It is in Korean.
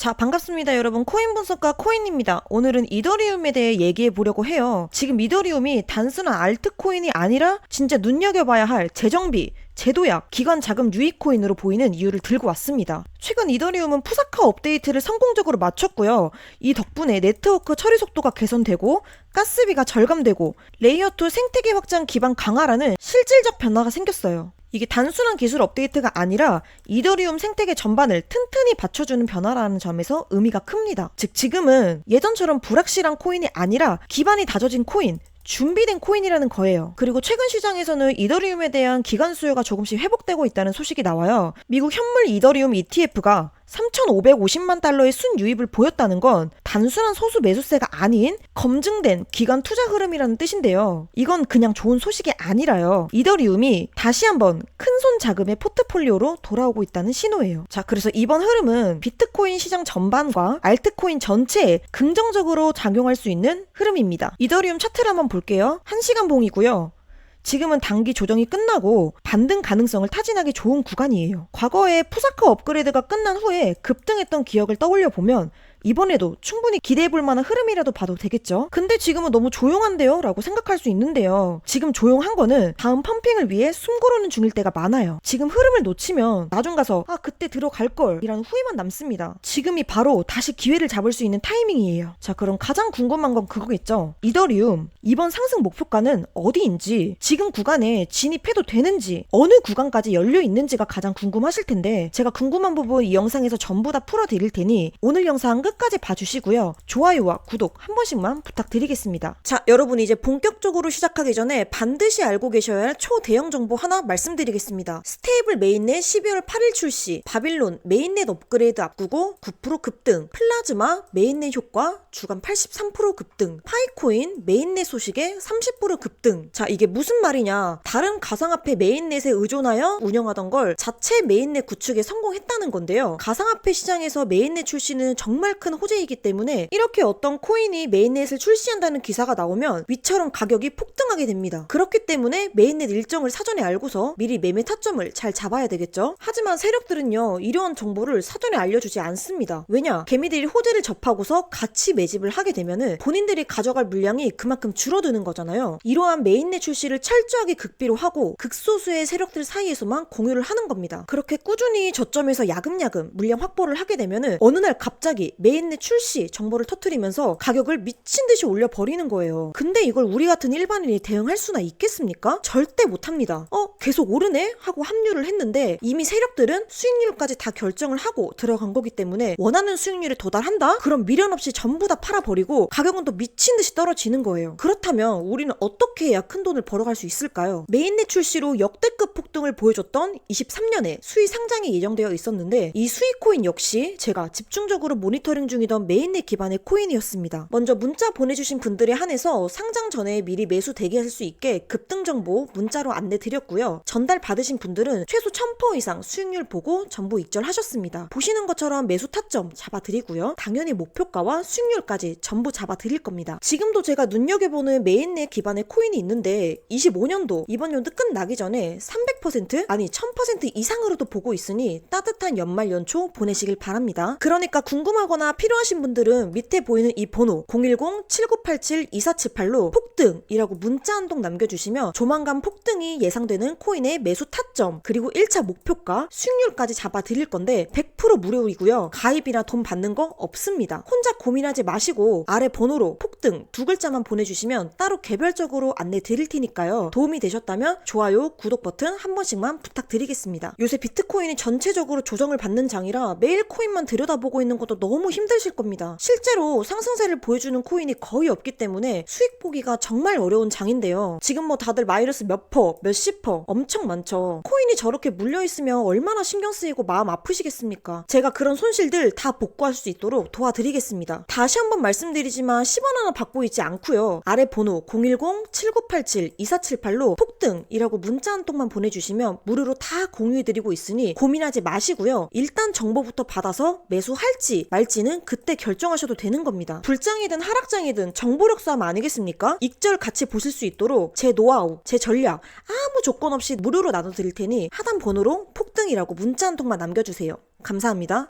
자, 반갑습니다, 여러분. 코인 분석가 코인입니다. 오늘은 이더리움에 대해 얘기해 보려고 해요. 지금 이더리움이 단순한 알트코인이 아니라 진짜 눈여겨봐야 할 재정비, 제도약, 기관 자금 유입 코인으로 보이는 이유를 들고 왔습니다. 최근 이더리움은 푸사카 업데이트를 성공적으로 마쳤고요. 이 덕분에 네트워크 처리 속도가 개선되고 가스비가 절감되고 레이어2 생태계 확장 기반 강화라는 실질적 변화가 생겼어요. 이게 단순한 기술 업데이트가 아니라 이더리움 생태계 전반을 튼튼히 받쳐주는 변화라는 점에서 의미가 큽니다. 즉 지금은 예전처럼 불확실한 코인이 아니라 기반이 다져진 코인, 준비된 코인이라는 거예요. 그리고 최근 시장에서는 이더리움에 대한 기간 수요가 조금씩 회복되고 있다는 소식이 나와요. 미국 현물 이더리움 ETF가 3,550만 달러의 순유입을 보였다는 건 단순한 소수 매수세가 아닌 검증된 기관 투자 흐름이라는 뜻인데요. 이건 그냥 좋은 소식이 아니라요. 이더리움이 다시 한번 큰손 자금의 포트폴리오로 돌아오고 있다는 신호예요. 자, 그래서 이번 흐름은 비트코인 시장 전반과 알트코인 전체에 긍정적으로 작용할 수 있는 흐름입니다. 이더리움 차트를 한번 볼게요. 1시간 봉이고요. 지금은 단기 조정이 끝나고 반등 가능성을 타진하기 좋은 구간이에요. 과거에 푸사카 업그레이드가 끝난 후에 급등했던 기억을 떠올려 보면 이번에도 충분히 기대해 볼 만한 흐름이라도 봐도 되겠죠? 근데 지금은 너무 조용한데요? 라고 생각할 수 있는데요. 지금 조용한 거는 다음 펌핑을 위해 숨 고르는 중일 때가 많아요. 지금 흐름을 놓치면 나중 가서 아, 그때 들어갈 걸 이라는 후회만 남습니다. 지금이 바로 다시 기회를 잡을 수 있는 타이밍이에요. 자, 그럼 가장 궁금한 건 그거겠죠? 이더리움, 이번 상승 목표가는 어디인지, 지금 구간에 진입해도 되는지, 어느 구간까지 열려 있는지가 가장 궁금하실 텐데, 제가 궁금한 부분 이 영상에서 전부 다 풀어 드릴 테니, 오늘 영상 끝까지 봐주시고요. 좋아요와 구독 한 번씩만 부탁드리겠습니다. 자, 여러분 이제 본격적으로 시작하기 전에 반드시 알고 계셔야 할 초대형 정보 하나 말씀드리겠습니다. 스테이블 메인넷 12월 8일 출시, 바빌론 메인넷 업그레이드 앞두고 9% 급등, 플라즈마 메인넷 효과 주간 83% 급등, 파이코인 메인넷 소식에 30% 급등. 자, 이게 무슨 말이냐? 다른 가상화폐 메인넷에 의존하여 운영하던 걸 자체 메인넷 구축에 성공했다는 건데요. 가상화폐 시장에서 메인넷 출시는 정말 큰 호재이기 때문에 이렇게 어떤 코인이 메인넷을 출시한다는 기사가 나오면 위처럼 가격이 폭등하게 됩니다. 그렇기 때문에 메인넷 일정을 사전에 알고서 미리 매매 타점을 잘 잡아야 되겠죠. 하지만 세력들은요 이러한 정보를 사전에 알려주지 않습니다. 왜냐 개미들이 호재를 접하고서 같이 매집을 하게 되면은 본인들이 가져갈 물량이 그만큼 줄어드는 거잖아요. 이러한 메인넷 출시를 철저하게 극비로 하고 극소수의 세력들 사이에서만 공유를 하는 겁니다. 그렇게 꾸준히 저점에서 야금야금 물량 확보를 하게 되면은 어느 날 갑자기 메 인넷 출시 정보를 터트리면서 가격을 미친 듯이 올려 버리는 거예요. 근데 이걸 우리 같은 일반인이 대응할 수나 있겠습니까? 절대 못 합니다. 어, 계속 오르네? 하고 합류를 했는데 이미 세력들은 수익률까지 다 결정을 하고 들어간 거기 때문에 원하는 수익률에 도달한다? 그럼 미련 없이 전부 다 팔아 버리고 가격은 또 미친 듯이 떨어지는 거예요. 그렇다면 우리는 어떻게 해야 큰 돈을 벌어갈 수 있을까요? 메인넷 출시로 역대급 폭등을 보여줬던 23년에 수익 상장이 예정되어 있었는데 이 수익 코인 역시 제가 집중적으로 모니터링 중이던 메인넷 기반의 코인이었습니다. 먼저 문자 보내주신 분들에 한해서 상장 전에 미리 매수 대기할 수 있게 급등 정보 문자로 안내 드렸고요. 전달 받으신 분들은 최소 1000% 이상 수익률 보고 전부 입절하셨습니다. 보시는 것처럼 매수 타점 잡아드리고요. 당연히 목표가와 수익률까지 전부 잡아드릴 겁니다. 지금도 제가 눈여겨보는 메인넷 기반의 코인이 있는데 25년도 이번 연도 끝나기 전에 300% 아니 1000% 이상으로도 보고 있으니 따뜻한 연말 연초 보내시길 바랍니다. 그러니까 궁금하거나 필요하신 분들은 밑에 보이는 이 번호 010-7987-2478로 폭등이라고 문자 한 통 남겨주시면 조만간 폭등이 예상되는 코인의 매수 타점 그리고 1차 목표가 수익률까지 잡아드릴 건데 100% 무료이고요. 가입이나 돈 받는 거 없습니다. 혼자 고민하지 마시고 아래 번호로 폭 등두 글자만 보내주시면 따로 개별적으로 안내 드릴 테니까요. 도움이 되셨다면 좋아요, 구독 버튼 한 번씩만 부탁드리겠습니다. 요새 비트코인이 전체적으로 조정을 받는 장이라 매일 코인만 들여다보고 있는 것도 너무 힘드실 겁니다. 실제로 상승세를 보여주는 코인이 거의 없기 때문에 수익 보기가 정말 어려운 장인데요. 지금 뭐 다들 마이너스 몇 퍼, 몇십 퍼 엄청 많죠. 코인이 저렇게 물려있으면 얼마나 신경 쓰이고 마음 아프시겠습니까? 제가 그런 손실들 다 복구할 수 있도록 도와드리겠습니다. 다시 한번 말씀드리지만 10원 하나 받고 있지 않고요. 아래 번호 010-7987-2478로 폭등이라고 문자 한 통만 보내주시면 무료로 다 공유해드리고 있으니 고민하지 마시고요. 일단 정보부터 받아서 매수할지 말지는 그때 결정하셔도 되는 겁니다. 불장이든 하락장이든 정보력 싸움 아니겠습니까? 익절 같이 보실 수 있도록 제 노하우, 제 전략 아무 조건 없이 무료로 나눠드릴 테니 하단 번호로 폭등이라고 문자 한 통만 남겨주세요. 감사합니다.